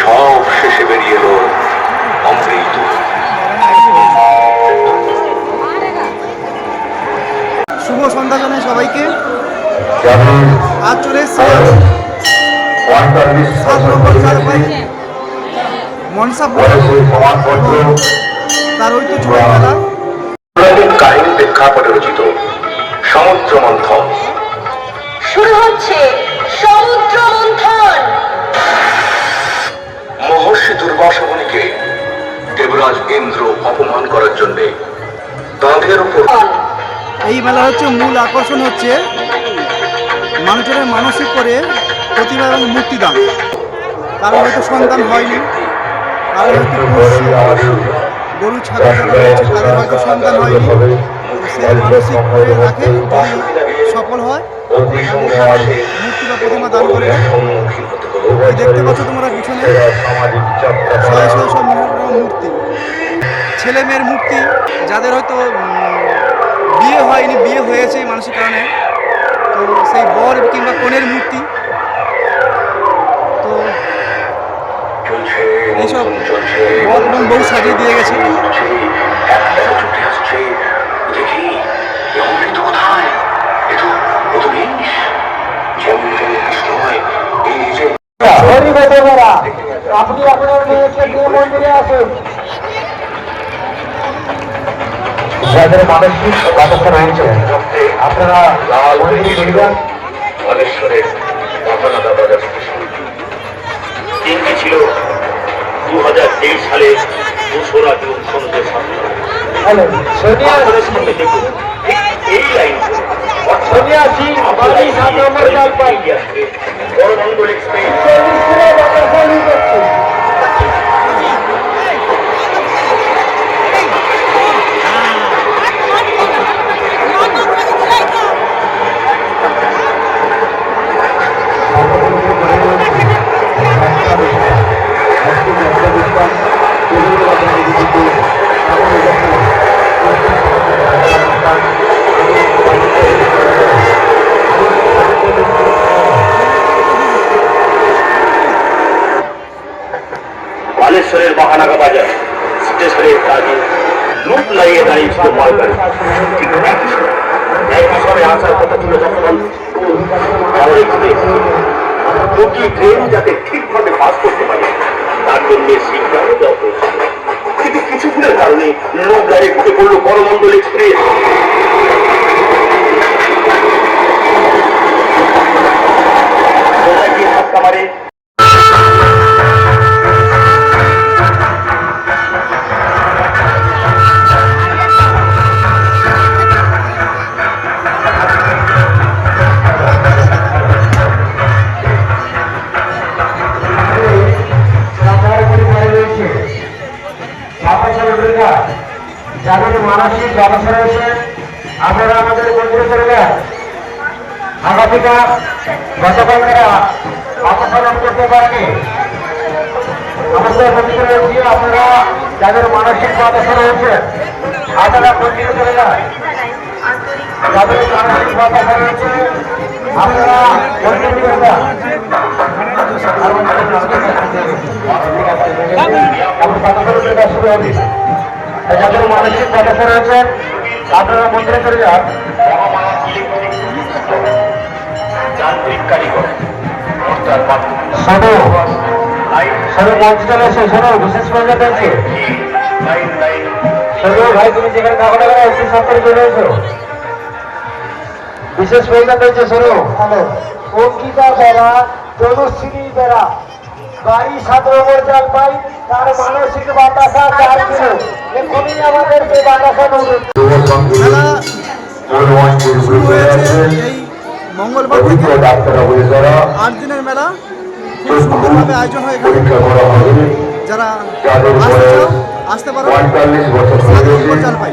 সব শেষে বেরিয়ে এলো অমৃত। শুভ সন্ধ্যা জানাই সবাইকে। আজ চলে প্রমাণপত্র তার ঐতিহ্যবাহী মেলা পৌরাণিক কাহিনী প্রেক্ষাপটে রচিত সমুদ্র মন্থন। শুরু হচ্ছে সমুদ্র মন্থন মহর্ষি দুর্বাসা মুনিকে দেবরাজ ইন্দ্র অপমান করার জন্যে বাঁধের উপর এই মেলা হচ্ছে মূল আকর্ষণ হচ্ছে মানুষের মানসিক করে প্রতিভা এবং মুক্তিদান কারণ হয়তো সন্তান হয়নি কারণ হয়তো গরু ছাগল রয়েছে তাদের হয়তো সন্তান হয়নি। তো সে মানসিক করে রাখে যদি সফল হয়। মূর্তি বা প্রতিমা দান দেখতে পাচ্ছ তোমরা পিছনে? শয়ে শয়ে সব মূর্তি। ছেলে মেয়ের মূর্তি যাদের হয়তো বিয়ে হয়নি বিয়ে হয়েছে মানুষের কারণে। তো সেই বর কিংবা কনের মূর্তি। তো এইসব বর এবং বউ সাজিয়ে দিয়ে গেছে একটা ছুটে আসছে দেখি এ অমৃত কোথায় এ তো ও তো বিষ যেমন বিষ নয় এই যে আপনি আপনার মেয়েকে নিয়ে আসুন। যাদের মানসিক বাতাসা রয়েছে আপনারা বাজার দিনটি ছিল দু হাজার তেইশ সালে দোসরা জুন সন্ধ্যে সামনে দেখুন এই লাইন বাড়ি এক্সপ্রেস বালেশ্বরের মহানাগা বাজার স্টেশনের কাজে লুপ লাগিয়ে দাঁড়িয়েছিল মালগাড়ি ঠিক একই সময় একই সময় আসার কথা ছিল যখন হাওড়া এক্সপ্রেস দুটি ট্রেন যাতে যাদের মানসিক বাতাসা রয়েছে, আপনারা আমাদের মন্দিরে চলে যান আগামীকাল গতকাল তারা লাভ করতে পারেনি। আমাদের মন্দিরে রয়েছে আপনারা যাদের মানসিক বাতাসা রয়েছে, আপনারা মন্দিরে চলে যান যাদের মানসিক বাতাসা রয়েছে, আপনারা মন্দিরে চলে যান যাদের মানসিক বাতাসা রয়েছে। আপনারা মন্দিরে চলে যান। শোনো শোনো মঞ্চ চলে এসো শোনো বিশেষ প্রয়োজন রয়েছে লাইন লাইন শোনো ভাই তুমি যেখানে থাকো না কেন একটু সত্তরে চলে এসো। বিশেষ প্রয়োজন রয়েছে শোনো। হ্যালো অঙ্কিতা বেড়া তনুশ্রী বেড়া বাড়ি নম্বর জল পাই তার মানসিক বাতাসা চার কিলো এখনই আমাদেরকে বাতাসা মঙ্গলবার থেকে আট দিনের মেলা খুব সুন্দরভাবে আয়োজন হয় যারা আসতে পারো হয়ে পাই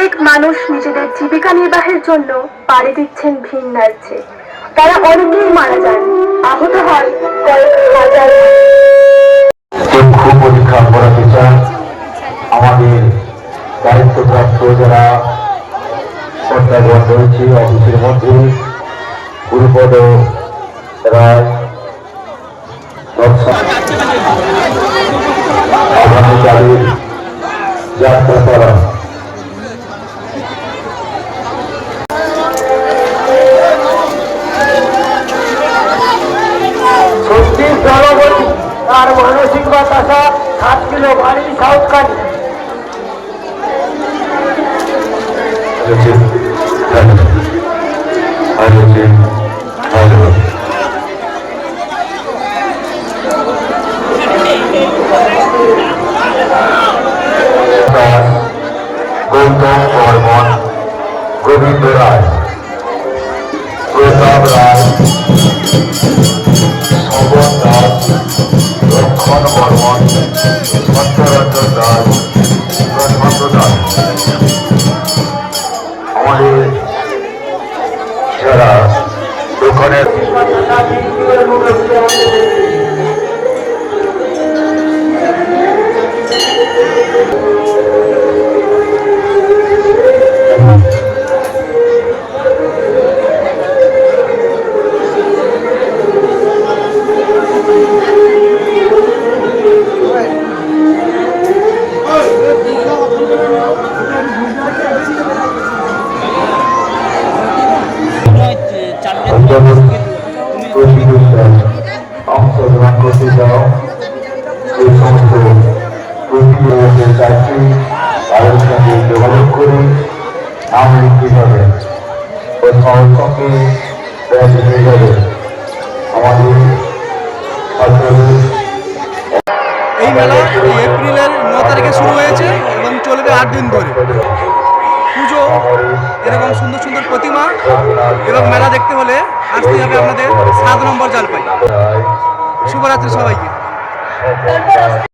অনেক মানুষ নিজেদের জীবিকা নির্বাহের জন্য পাড়ি দিচ্ছেন ভিন রাজ্যে। তারা অনেকেই মারা যান। আহত হয় কয়েক হাজার। পরীক্ষা করাতে চান আমাদের দায়িত্বপ্রাপ্ত যারা রয়েছে, অফিসের মধ্যে, গুরুপদ রায় আগামীকালের যাত্রা করা মানসিক বাতাসা সাত কিলো বাড়ি সাউথকানি কানি। গৌতম ಮಾಡುವ ಭಕ್ತರನ್ನು সমস্ত কাজটি তাদের যোগাযোগ করে সংরক্ষণকে ব্যাগ হয়ে যাবে আমাদের এই মেলা এই এপ্রিলের ন তারিখে শুরু হয়েছে এবং চলবে আট দিন ধরে। পুজো, এরকম সুন্দর সুন্দর প্রতিমা এবং মেলা দেখতে হলে আসতে হবে আপনাদের সাত নম্বর জলপাই। শুভরাত্রি সবাইকে। তারপর